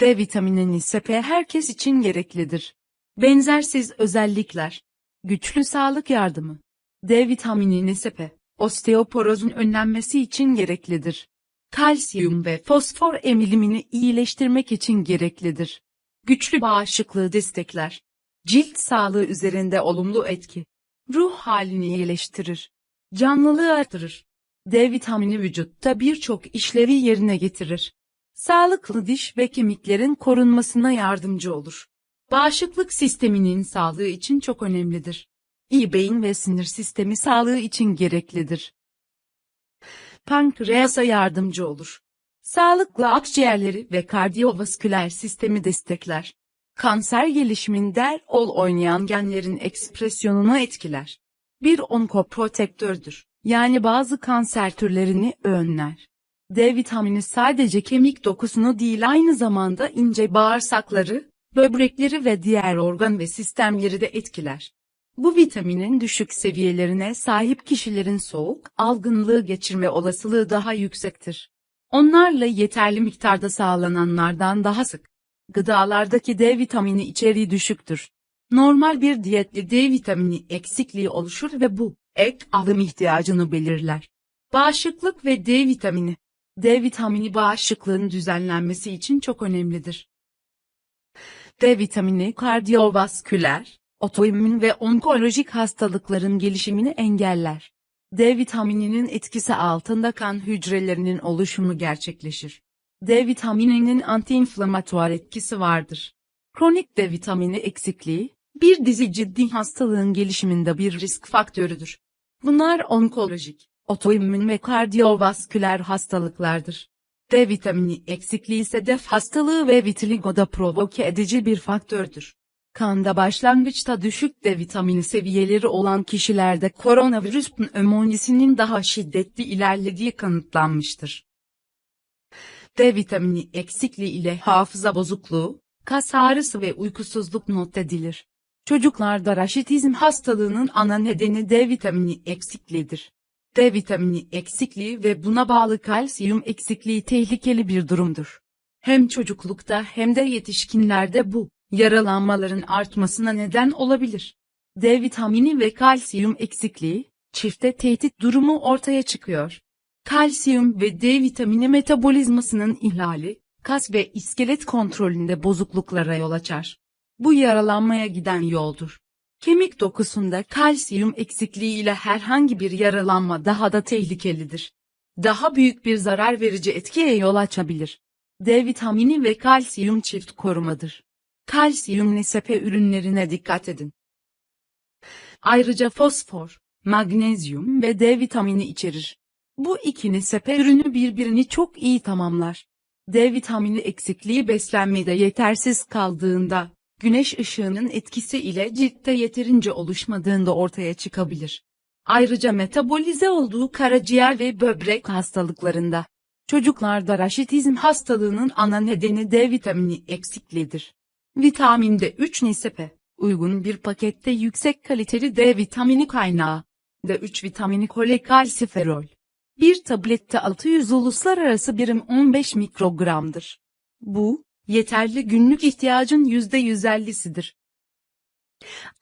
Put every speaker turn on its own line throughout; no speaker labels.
D vitamini nisepe herkes için gereklidir. Benzersiz özellikler. Güçlü sağlık yardımı. D vitamini nisepe, osteoporozun önlenmesi için gereklidir. Kalsiyum ve fosfor emilimini iyileştirmek için gereklidir. Güçlü bağışıklığı destekler. Cilt sağlığı üzerinde olumlu etki. Ruh halini iyileştirir. Canlılığı artırır. D vitamini vücutta birçok işlevi yerine getirir. Sağlıklı diş ve kemiklerin korunmasına yardımcı olur. Bağışıklık sisteminin sağlığı için çok önemlidir. İyi beyin ve sinir sistemi sağlığı için gereklidir. Pankreasa yardımcı olur. Sağlıklı akciğerleri ve kardiyovasküler sistemi destekler. Kanser gelişiminde rol oynayan genlerin ekspresyonunu etkiler. Bir onkoprotektördür. Yani bazı kanser türlerini önler. D vitamini sadece kemik dokusunu değil aynı zamanda ince bağırsakları, böbrekleri ve diğer organ ve sistemleri de etkiler. Bu vitaminin düşük seviyelerine sahip kişilerin soğuk algınlığı geçirme olasılığı daha yüksektir. Onlarla yeterli miktarda sağlananlardan daha sık. Gıdalardaki D vitamini içeriği düşüktür. Normal bir diyette D vitamini eksikliği oluşur ve bu, ek alım ihtiyacını belirler. Bağışıklık ve D vitamini. D vitamini bağışıklığın düzenlenmesi için çok önemlidir. D vitamini kardiyovasküler, otoimmün ve onkolojik hastalıkların gelişimini engeller. D vitamininin etkisi altında kan hücrelerinin oluşumu gerçekleşir. D vitamininin antiinflamatuar etkisi vardır. Kronik D vitamini eksikliği, bir dizi ciddi hastalığın gelişiminde bir risk faktörüdür. Bunlar onkolojik, otoimmün ve kardiyovasküler hastalıklardır. D vitamini eksikliği sedef hastalığı ve vitiligoda provoke edici bir faktördür. Kanda başlangıçta düşük D vitamini seviyeleri olan kişilerde koronavirüs pneumonisinin daha şiddetli ilerlediği kanıtlanmıştır. D vitamini eksikliği ile hafıza bozukluğu, kas ağrısı ve uykusuzluk not edilir. Çocuklarda raşitizm hastalığının ana nedeni D vitamini eksikliğidir. D vitamini eksikliği ve buna bağlı kalsiyum eksikliği tehlikeli bir durumdur. Hem çocuklukta hem de yetişkinlerde bu, yaralanmaların artmasına neden olabilir. D vitamini ve kalsiyum eksikliği, çifte tehdit durumu ortaya çıkıyor. Kalsiyum ve D vitamini metabolizmasının ihlali, kas ve iskelet kontrolünde bozukluklara yol açar. Bu yaralanmaya giden yoldur. Kemik dokusunda kalsiyum eksikliği ile herhangi bir yaralanma daha da tehlikelidir. Daha büyük bir zarar verici etkiye yol açabilir. D vitamini ve kalsiyum çift korumadır. Kalsiyum nisepe ürünlerine dikkat edin. Ayrıca fosfor, magnezyum ve D vitamini içerir. Bu iki nisepe ürünü birbirini çok iyi tamamlar. D vitamini eksikliği beslenmede yetersiz kaldığında, güneş ışığının etkisi ile ciltte yeterince oluşmadığında ortaya çıkabilir. Ayrıca metabolize olduğu karaciğer ve böbrek hastalıklarında. Çocuklarda raşitizm hastalığının ana nedeni D vitamini eksikliğidir. Vitamin D3 nisepe, uygun bir pakette yüksek kaliteli D vitamini kaynağı. D3 vitamini kolekalsiferol. Bir tablette 600 uluslararası birim 15 mikrogramdır. Bu, yeterli günlük ihtiyacın %150'sidir.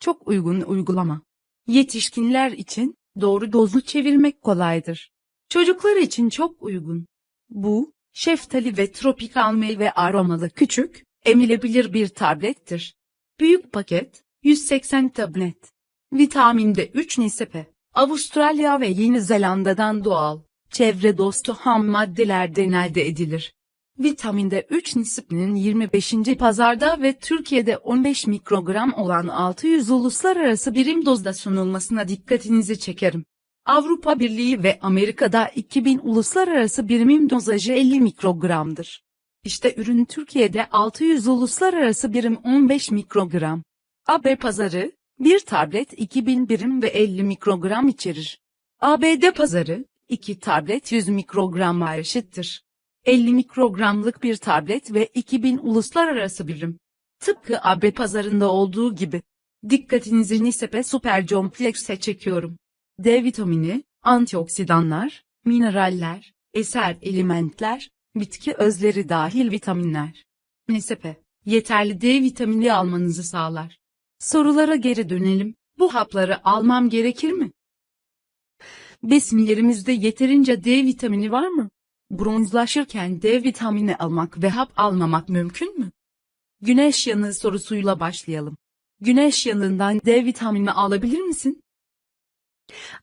Çok uygun uygulama. Yetişkinler için, doğru dozu çevirmek kolaydır. Çocuklar için çok uygun. Bu, şeftali ve tropikal meyve aromalı küçük, emilebilir bir tablettir. Büyük paket, 180 tablet. Vitamin D3 nisepe, Avustralya ve Yeni Zelanda'dan doğal, çevre dostu ham maddelerden elde edilir. Vitamin D3 nisipinin 25. pazarda ve Türkiye'de 15 mikrogram olan 600 uluslararası birim dozda sunulmasına dikkatinizi çekerim. Avrupa Birliği ve Amerika'da 2000 uluslararası birimin dozajı 50 mikrogramdır. İşte ürün Türkiye'de 600 uluslararası birim 15 mikrogram. AB pazarı, bir tablet 2000 birim ve 50 mikrogram içerir. ABD pazarı, 2 tablet 100 mikrogramla eşittir. 50 mikrogramlık bir tablet ve 2000 uluslararası birim. Tıpkı AB pazarında olduğu gibi. Dikkatinizi Nisepe Super Complex'e çekiyorum. D vitamini, antioksidanlar, mineraller, eser elementler, bitki özleri dahil vitaminler. MSP, yeterli D vitamini almanızı sağlar. Sorulara geri dönelim. Bu hapları almam gerekir mi? Besinlerimizde yeterince D vitamini var mı? Bronzlaşırken D vitamini almak ve hap almamak mümkün mü? Güneş yanığı sorusuyla başlayalım. Güneş yanığından D vitamini alabilir misin?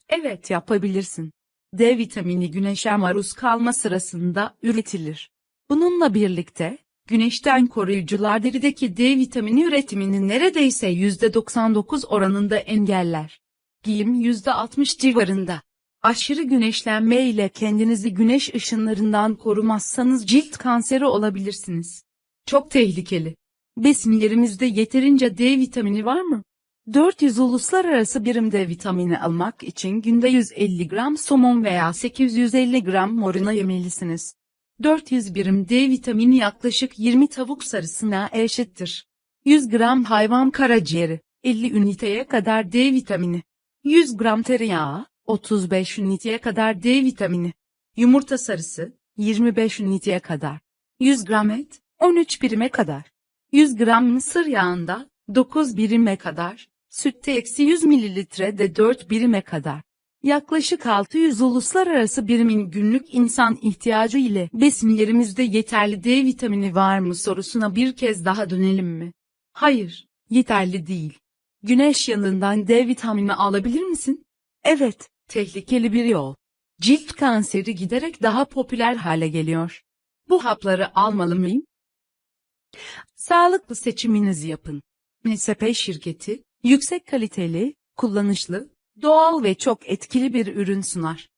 Evet yapabilirsin. D vitamini güneşe maruz kalma sırasında üretilir. Bununla birlikte, güneşten koruyucular derideki D vitamini üretimini neredeyse %99 oranında engeller. Giyim %60 civarında. Aşırı güneşlenme ile kendinizi güneş ışınlarından korumazsanız cilt kanseri olabilirsiniz. Çok tehlikeli. Besinlerimizde yeterince D vitamini var mı? 400 uluslararası birim D vitamini almak için günde 150 gram somon veya 850 gram moruna yemelisiniz. 400 birim D vitamini yaklaşık 20 tavuk sarısına eşittir. 100 gram hayvan karaciğeri, 50 üniteye kadar D vitamini. 100 gram tereyağı, 35 üniteye kadar D vitamini. Yumurta sarısı, 25 üniteye kadar. 100 gram et, 13 birime kadar. 100 gram mısır yağında, 9 birime kadar. Sütte eksi 100 mililitrede 4 birime kadar. Yaklaşık 600 uluslararası birimin günlük insan ihtiyacı ile besinlerimizde yeterli D vitamini var mı sorusuna bir kez daha dönelim mi? Hayır, yeterli değil. Güneş yanından D vitamini alabilir misin? Evet, tehlikeli bir yol. Cilt kanseri giderek daha popüler hale geliyor. Bu hapları almalı mıyım? Sağlıklı seçiminizi yapın. MSP şirketi, yüksek kaliteli, kullanışlı, doğal ve çok etkili bir ürün sunar.